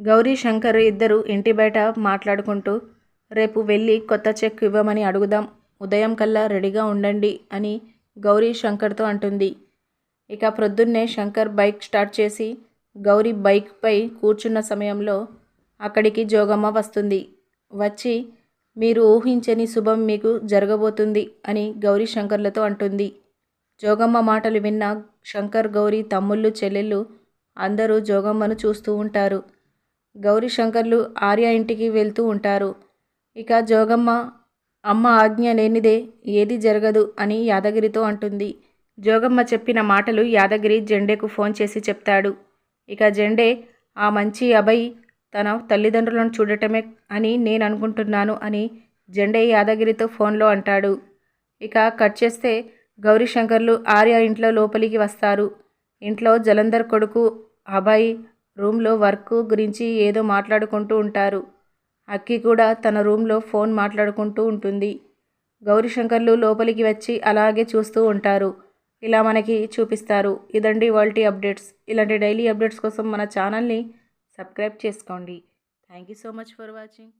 గౌరీ శంకర్ ఇద్దరు ఇంటి బయట మాట్లాడుకుంటూ రేపు వెళ్ళి కొత్త చెక్ ఇవ్వమని అడుగుదాం. ఉదయం కల్లా రెడీగా ఉండండి అని గౌరీ శంకర్తో అంటుంది. ఇక ప్రొద్దున్నే శంకర్ బైక్ స్టార్ట్ చేసి గౌరీ బైక్పై కూర్చున్న సమయంలో అక్కడికి జోగమ్మ వస్తుంది. వచ్చి మీరు ఊహించని శుభం మీకు జరగబోతుంది అని గౌరీ శంకర్లతో అంటుంది. జోగమ్మ మాటలు విన్న శంకర్ గౌరీ తమ్ముళ్ళు చెల్లెళ్ళు అందరూ జోగమ్మను చూస్తూ ఉంటారు. గౌరీ శంకర్లు ఆర్య ఇంటికి వెళ్తూ ఉంటారు. ఇక జోగమ్మ అమ్మ ఆజ్ఞ లేనిదే ఏది జరగదు అని యాదగిరితో అంటుంది. జోగమ్మ చెప్పిన మాటలు యాదగిరి జెండేకు ఫోన్ చేసి చెప్తాడు. ఇక జెండే ఆ మంచి అభయ్ తన తల్లిదండ్రులను చూడటమే అని నేను అనుకుంటున్నాను అని జెండే యాదగిరితో ఫోన్లో అంటాడు. ఇక కట్ చేస్తే గౌరీశంకర్లు ఆర్య ఇంట్లో లోపలికి వస్తారు. ఇంట్లో జలంధర్ కొడుకు అభయ్ రూమ్లో వర్క్ గురించి ఏదో మాట్లాడుకుంటూ ఉంటారు. అక్కి కూడా తన రూమ్లో ఫోన్ మాట్లాడుకుంటూ ఉంటుంది. గౌరీశంకర్లు లోపలికి వచ్చి అలాగే చూస్తూ ఉంటారు. ఇలా మనకి చూపిస్తారు. ఇదండి వాల్టీ అప్డేట్స్. ఇలాంటి డైలీ అప్డేట్స్ కోసం మన ఛానల్ని సబ్స్క్రైబ్ చేసుకోండి. Thank you so much for watching.